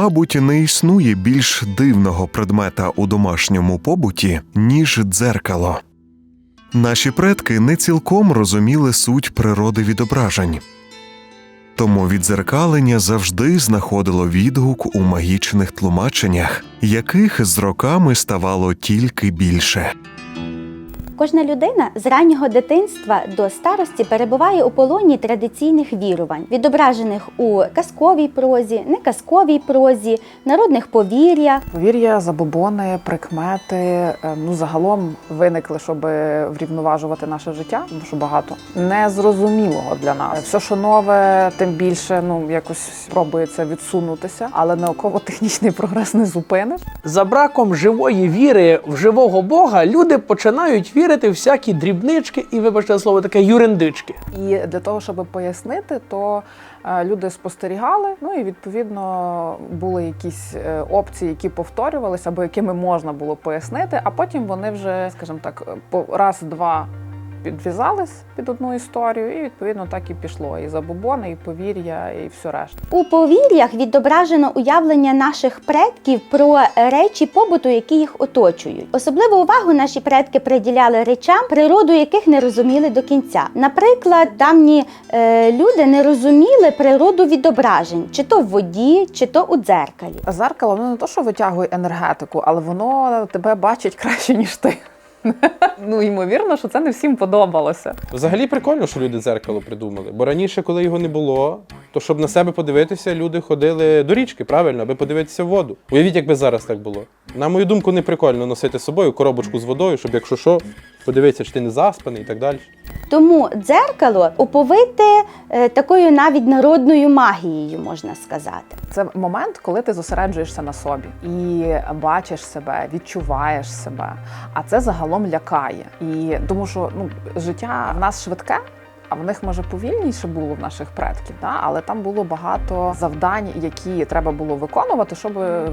Мабуть, не існує більш дивного предмета у домашньому побуті, ніж дзеркало. Наші предки не цілком розуміли суть природи відображень. Тому відзеркалення завжди знаходило відгук у магічних тлумаченнях, яких з роками ставало тільки більше. Кожна людина з раннього дитинства до старості перебуває у полоні традиційних вірувань, відображених у казковій прозі, неказковій прозі, народних повір'ях. Повір'я, забобони, прикмети, е, ну загалом виникли, щоб врівноважувати наше життя, тому що багато незрозумілого для нас. Все, що нове, тим більше ну якось пробується відсунутися, але науково-технічний прогрес не зупиниш. За браком живої віри в живого Бога люди починають вірити в всякі дрібнички і, вибачте слово, таке юрендички. І для того, щоб пояснити, то е, люди спостерігали. Ну і відповідно були якісь е, опції, які повторювалися, або якими можна було пояснити. А потім вони вже, скажімо так, по раз-два підв'язались під одну історію, і відповідно так і пішло. І забобони, і повір'я, і все решта. У повір'ях відображено уявлення наших предків про речі побуту, які їх оточують. Особливу увагу наші предки приділяли речам, природу яких не розуміли до кінця. Наприклад, давні е, люди не розуміли природу відображень, чи то в воді, чи то у дзеркалі. А Зеркало воно не то, що витягує енергетику, але воно тебе бачить краще, ніж ти. Ну, ймовірно, що це не всім подобалося. Взагалі прикольно, що люди дзеркало придумали. Бо раніше, коли його не було, то щоб на себе подивитися, люди ходили до річки, правильно, аби подивитися в воду. Уявіть, якби зараз так було. На мою думку, не прикольно носити з собою коробочку з водою, щоб якщо що, подивитися, чи ти не заспаний і так далі. Тому дзеркало оповите е, такою навіть народною магією, можна сказати. Це момент, коли ти зосереджуєшся на собі і бачиш себе, відчуваєш себе. А це загалом лякає. І тому, що ну життя в нас швидке. А в них може повільніше було в наших предків, да? але там було багато завдань, які треба було виконувати, щоб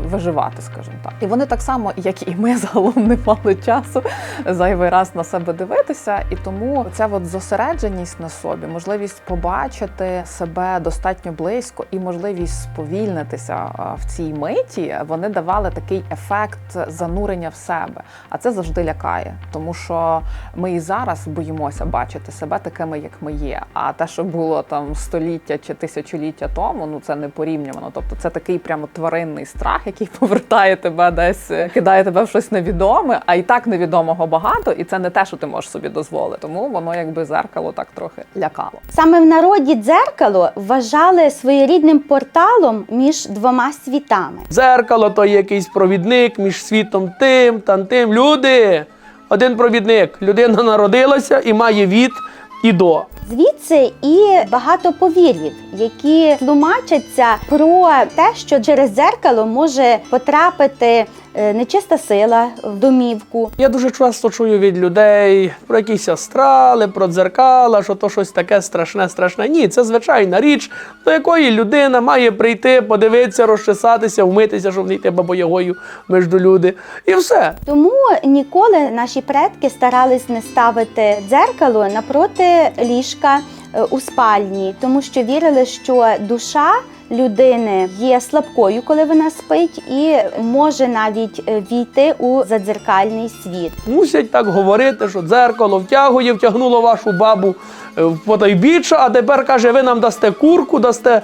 виживати, скажімо так. І вони так само, як і ми, загалом не мали часу зайвий раз на себе дивитися. І тому ця от зосередженість на собі, можливість побачити себе достатньо близько і можливість сповільнитися в цій миті, вони давали такий ефект занурення в себе. А це завжди лякає, тому що ми і зараз боїмося бачити себе такими, як ми є. А те, що було там століття чи тисячоліття тому, ну це не порівнювано. Тобто це такий прямо тваринний страх, який повертає тебе десь, кидає тебе в щось невідоме, а і так невідомого багато, і це не те, що ти можеш собі дозволити. Тому воно якби зеркало так трохи лякало. Саме в народі дзеркало вважали своєрідним порталом між двома світами. Дзеркало то якийсь провідник між світом тим та тим. Люди! Один провідник. Людина народилася і має від і до. Звідси і багато повір'їв, які тлумачаться про те, що через дзеркало може потрапити нечиста сила в домівку. Я дуже часто чую від людей про якісь астрали, про дзеркала, що то щось таке страшне, страшне. Ні, це звичайна річ, до якої людина має прийти, подивитися, розчесатися, вмитися, щоб не йти бабоягою між люди. І все. Тому ніколи наші предки старались не ставити дзеркало напроти ліжка е, у спальні, тому що вірили, що душа людини є слабкою, коли вона спить, і може навіть е, війти у задзеркальний світ. Мусять так говорити, що дзеркало втягує, втягнуло вашу бабу е, в потайбіччя, а тепер каже, ви нам дасте курку, дасте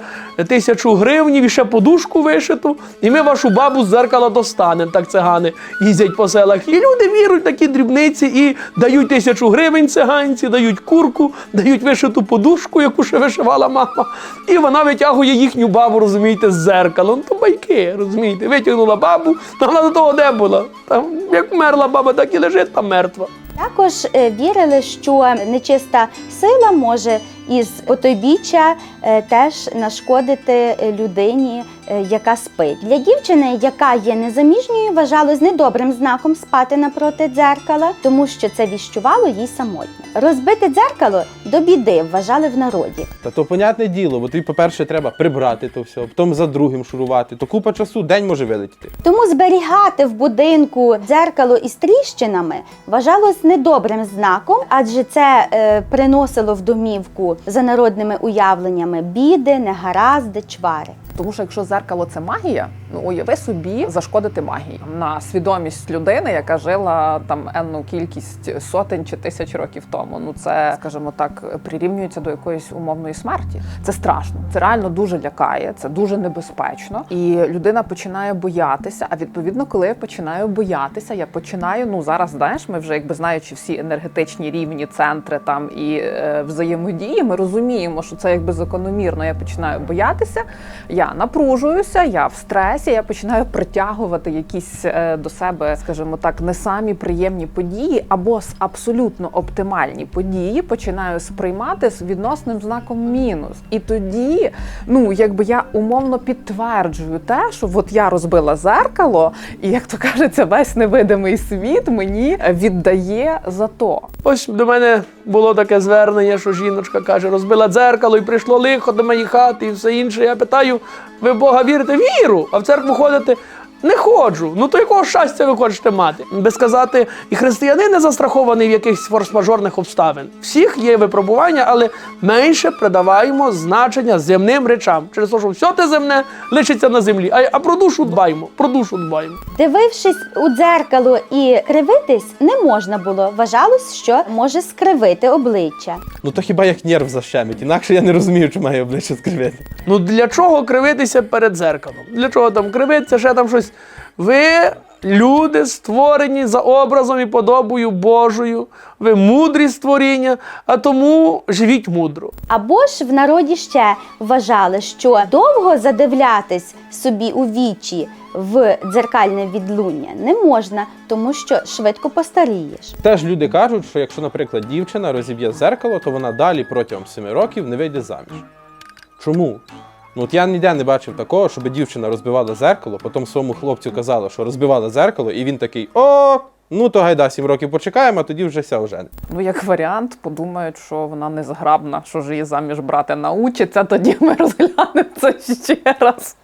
тисячу гривнів і ще подушку вишиту, і ми вашу бабу з дзеркала достанемо. Так цигани їздять по селах. І люди вірують такі дрібниці і дають тисячу гривень циганці, дають курку, дають вишиту подушку, яку ще вишивала мама. І вона витягує їхню бабу, розумієте, з дзеркала. Ну то байки, розумієте, витягнула бабу, та вона до того де була. Там як вмерла баба, так і лежить там мертва. Також е, вірили, що нечиста сила може із потойбіччя е, теж нашкодити е, людині, яка спить. Для дівчини, яка є незаміжньою, вважалось недобрим знаком спати напроти дзеркала, тому що це віщувало їй самотньо. Розбите дзеркало до біди вважали в народі. Та то понятне діло, бо тобі, по-перше, треба прибрати то все, потім за другим шурувати. То купа часу, день може вилетіти. Тому зберігати в будинку дзеркало із тріщинами вважалось недобрим знаком, адже це е, приносило в домівку за народними уявленнями біди, негаразди, чвари. Тому що якщо зеркало це магія, ну уяви собі зашкодити магії на свідомість людини, яка жила там енну кількість сотень чи тисяч років тому. Ну це, скажімо так, прирівнюється до якоїсь умовної смерті. Це страшно. Це реально дуже лякає, це дуже небезпечно. І людина починає боятися. А відповідно, коли я починаю боятися, я починаю. Ну зараз знаєш, ми вже якби знаючи всі енергетичні рівні, центри там і е, взаємодії, ми розуміємо, що це якби закономірно. Я починаю боятися, я напружуюся, я в стресі, я починаю притягувати якісь е, до себе, скажімо так, не самі приємні події, або з абсолютно оптимальні події починаю сприймати з відносним знаком мінус. І тоді, ну якби я умовно підтверджую те, що от я розбила зеркало, і як то кажеться, весь невидимий світ мені віддає за то. Ось до мене було таке звернення, що жіночка каже, розбила дзеркало і прийшло лихо до моєї хати і все інше. Я питаю, ви в Бога вірите? Віру, а в церкву ходите? Не ходжу. Ну то якого щастя ви хочете мати? Би сказати, і християнин не застрахований в якихось форс-мажорних обставин. Всіх є випробування, але менше придаваємо значення земним речам. Через те, що все те земне лишиться на землі. А, а про душу дбаємо. Про душу дбаємо. Дивившись у дзеркало і кривитись, не можна було. Вважалось, що може скривити обличчя. Ну то хіба як нерв защемить? Інакше я не розумію, чи має обличчя скривити. Ну для чого кривитися перед зеркалом? Для чого там кривитися, ще там щось. Ви люди створені за образом і подобою Божою, ви мудрі створіння, а тому живіть мудро. Або ж в народі ще вважали, що довго задивлятись собі у вічі в дзеркальне відлуння не можна, тому що швидко постарієш. Теж люди кажуть, що якщо, наприклад, дівчина розіб'є зеркало, то вона далі протягом 7 років не вийде заміж. Чому? Ну от я ніде не бачив такого, щоб дівчина розбивала зеркало, потім своєму хлопцю казала, що розбивала зеркало, і він такий: о, ну то гайда сім років почекаємо, а тоді вже ся ожени. Ну, як варіант, подумають, що вона незграбна, що ж її заміж брати научиться, тоді ми розглянемо це ще раз.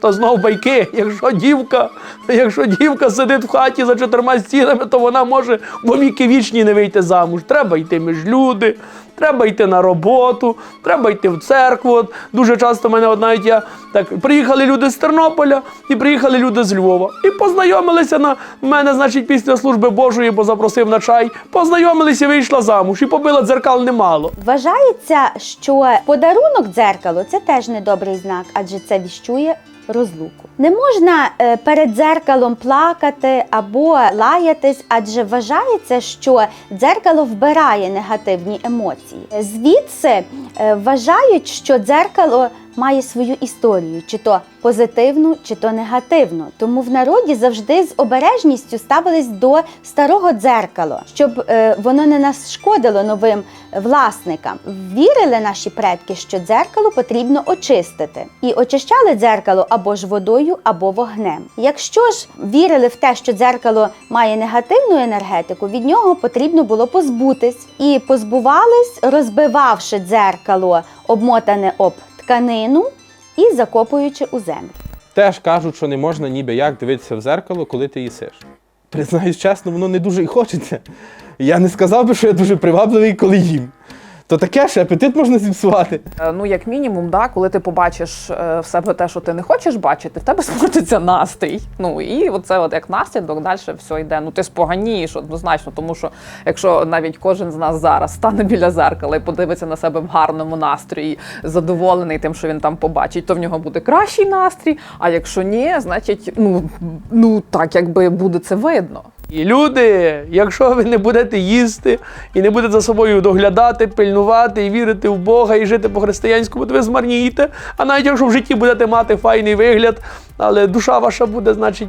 То знов байки, якщо дівка, якщо дівка сидить в хаті за чотирма стінами, то вона може во віки вічні не вийти замуж. Треба йти між люди, треба йти на роботу, треба йти в церкву. От дуже часто мене от навіть я так приїхали люди з Тернополя і приїхали люди з Львова. І познайомилися на мене, значить, після служби Божої, бо запросив на чай. Познайомилися, вийшла замуж і побила дзеркал немало. Вважається, що подарунок дзеркалу це теж недобрий знак, адже це віщує розлуку. Не можна е, перед дзеркалом плакати або лаятись, адже вважається, що дзеркало вбирає негативні емоції. Звідси е, вважають, що дзеркало має свою історію, чи то позитивну, чи то негативну. Тому в народі завжди з обережністю ставились до старого дзеркала, щоб е, воно не нашкодило новим власникам. Вірили наші предки, що дзеркало потрібно очистити, і очищали дзеркало або ж водою, або вогнем. Якщо ж вірили в те, що дзеркало має негативну енергетику, від нього потрібно було позбутись і позбувались, розбивавши дзеркало, обмотане об тканину і закопуючи у землю. Теж кажуть, що не можна ніби як дивитися в зеркало, коли ти їсиш. Признаюсь чесно, воно не дуже і хочеться. Я не сказав би, що я дуже привабливий, коли їм. То таке ж апетит можна зіпсувати. Е, Ну, як мінімум, да, коли ти побачиш е, в себе те, що ти не хочеш бачити, в тебе спортиться настрій. Ну і оце, от як наслідок, далі все йде. Ну ти споганієш однозначно, тому що якщо навіть кожен з нас зараз стане біля зеркала і подивиться на себе в гарному настрої, задоволений тим, що він там побачить, то в нього буде кращий настрій. А якщо ні, значить, ну, ну так якби буде це видно. І люди, якщо ви не будете їсти і не будете за собою доглядати, пильнувати і вірити в Бога і жити по-християнському, то ви змарнієте. А навіть якщо в житті будете мати файний вигляд, але душа ваша буде, значить,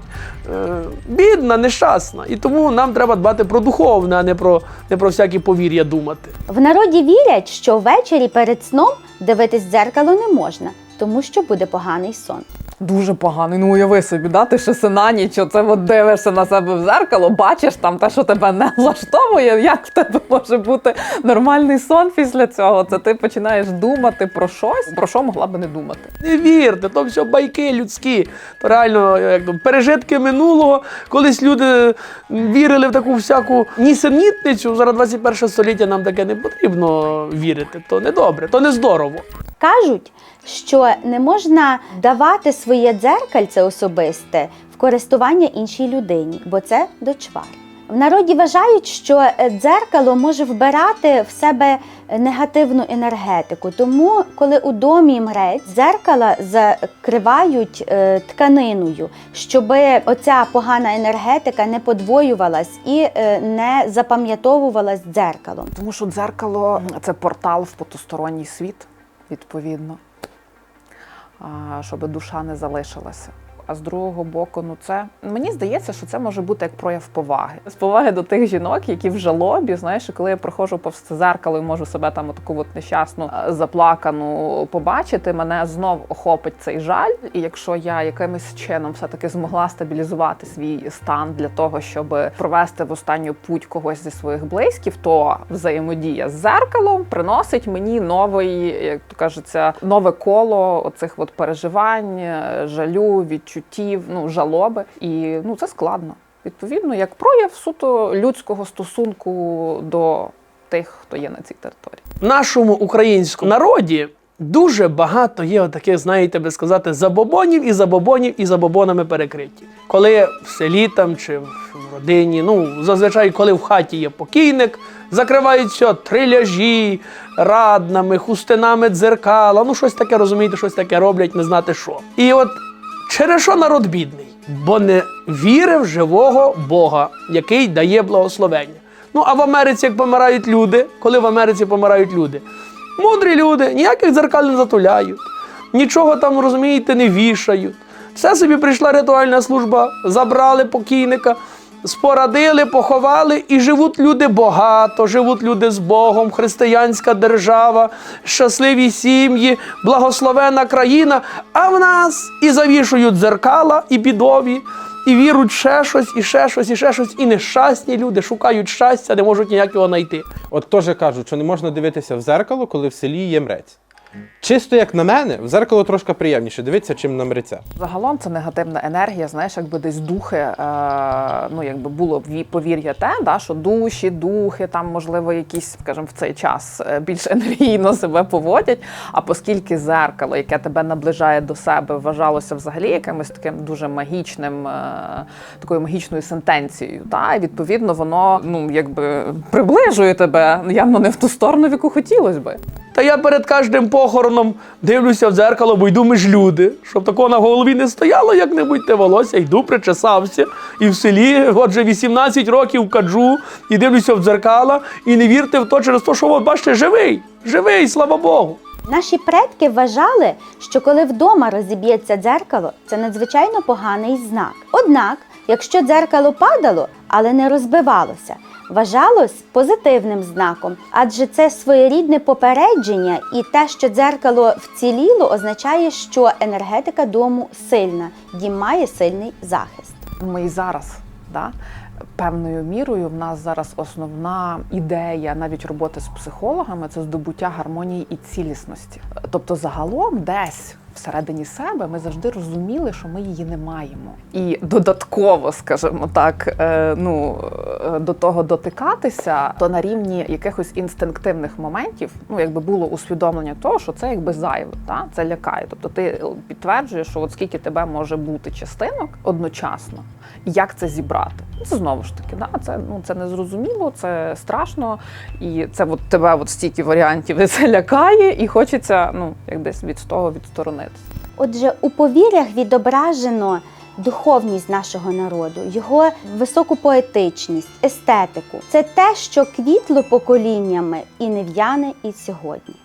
е, бідна, нещасна. І тому нам треба дбати про духовне, а не про, не про всякі повір'я думати. В народі вірять, що ввечері перед сном дивитись дзеркало не можна, тому що буде поганий сон. Дуже поганий. Ну уяви собі, да? ти ще на ніч, оце от дивишся на себе в зеркало, бачиш там те, що тебе не влаштовує. Як в тебе може бути нормальний сон після цього? Це ти починаєш думати про щось, про що могла би не думати. Не вірте, то все байки людські. То реально як то, пережитки минулого. Колись люди вірили в таку всяку нісенітницю. Зараз 21 століття нам таке не потрібно вірити. То не добре, то не здорово. Кажуть, що не можна давати своє дзеркальце особисте в користування іншій людині, бо це дочвар. В народі вважають, що е, дзеркало може вбирати в себе негативну енергетику. Тому, коли у домі мрець, дзеркала закривають е, тканиною, щоб оця погана енергетика не подвоювалась і е, не запам'ятовувалась дзеркалом. Тому що дзеркало це портал в потусторонній світ, відповідно, щоб душа не залишилася. А з другого боку, ну це мені здається, що це може бути як прояв поваги. З поваги до тих жінок, які в жалобі, знаєш, коли я проходжу повз це зеркало і можу себе там таку от нещасну е, заплакану побачити, мене знов охопить цей жаль. І якщо я якимось чином все таки змогла стабілізувати свій стан для того, щоб провести в останню путь когось зі своїх близьків, то взаємодія з зеркалом приносить мені новий, як то кажеться, нове коло оцих от переживань, е, жалю, відчуттів, ну жалоби. І ну це складно. Відповідно, як прояв суто людського стосунку до тих, хто є на цій території. В нашому українському народі дуже багато є таких, знаєте, би сказати, забобонів і забобонів і забобонами перекриті. Коли в селі там чи в родині, ну зазвичай, коли в хаті є покійник, закриваються триляжі, раднами, хустинами дзеркала, ну щось таке, розумієте, щось таке роблять, не знати що. І от через що народ бідний? Бо не вірив в живого Бога, який дає благословення. Ну а в Америці, як помирають люди, коли в Америці помирають люди, мудрі люди, ніяких дзеркал не затуляють, нічого там, розумієте, не вішають. Все собі прийшла ритуальна служба, забрали покійника, спорадили, поховали, і живуть люди багато, живуть люди з Богом, християнська держава, щасливі сім'ї, благословена країна. А в нас і завішують дзеркала, і бідові, і вірують ще щось, і ще щось, і ще щось. І нещасні люди шукають щастя, не можуть ніяк його знайти. От теж кажуть, що не можна дивитися в зеркало, коли в селі є мрець. Чисто як на мене, в зеркало трошки приємніше дивитися, чим на мреця. Загалом це негативна енергія, знаєш, якби десь духи, е, ну якби було ві- повір'я те, да, що душі, духи, там можливо якісь, скажімо, в цей час е, більш енергійно себе поводять. А оскільки зеркало, яке тебе наближає до себе, вважалося взагалі якимось таким дуже магічним, е, такою магічною сентенцією, та і відповідно воно ну якби приближує тебе явно не в ту сторону, в яку хотілося би. Та я перед кожним похороном дивлюся в дзеркало, бо йду між люди, щоб такого на голові не стояло як-небудь те волосся, йду, причесався. І в селі, отже, 18 років каджу, і дивлюся в дзеркала, і не вірте в то через те, що от бачите, живий, живий, слава Богу. Наші предки вважали, що коли вдома розіб'ється дзеркало, це надзвичайно поганий знак. Однак, якщо дзеркало падало, але не розбивалося, вважалось позитивним знаком, адже це своєрідне попередження, і те, що дзеркало вціліло, означає, що енергетика дому сильна, дім має сильний захист. ми і зараз, да, певною мірою в нас зараз основна ідея навіть роботи з психологами це здобуття гармонії і цілісності. Тобто, загалом, десь всередині себе ми завжди розуміли, що ми її не маємо. І додатково, скажімо так, е, ну е, до того дотикатися, то на рівні якихось інстинктивних моментів, ну якби було усвідомлення того, що це якби зайве, та це лякає. Тобто ти підтверджуєш, що от скільки тебе може бути частинок одночасно, як це зібрати. Ну, Це знову ж таки, да, це ну це незрозуміло, це страшно, і це от тебе от стільки варіантів, і це лякає, і хочеться ну як десь від того відсторонитися. Отже, у повір'ях відображено духовність нашого народу, його високу поетичність, естетику. Це те, що квітло поколіннями і не в'яне і сьогодні.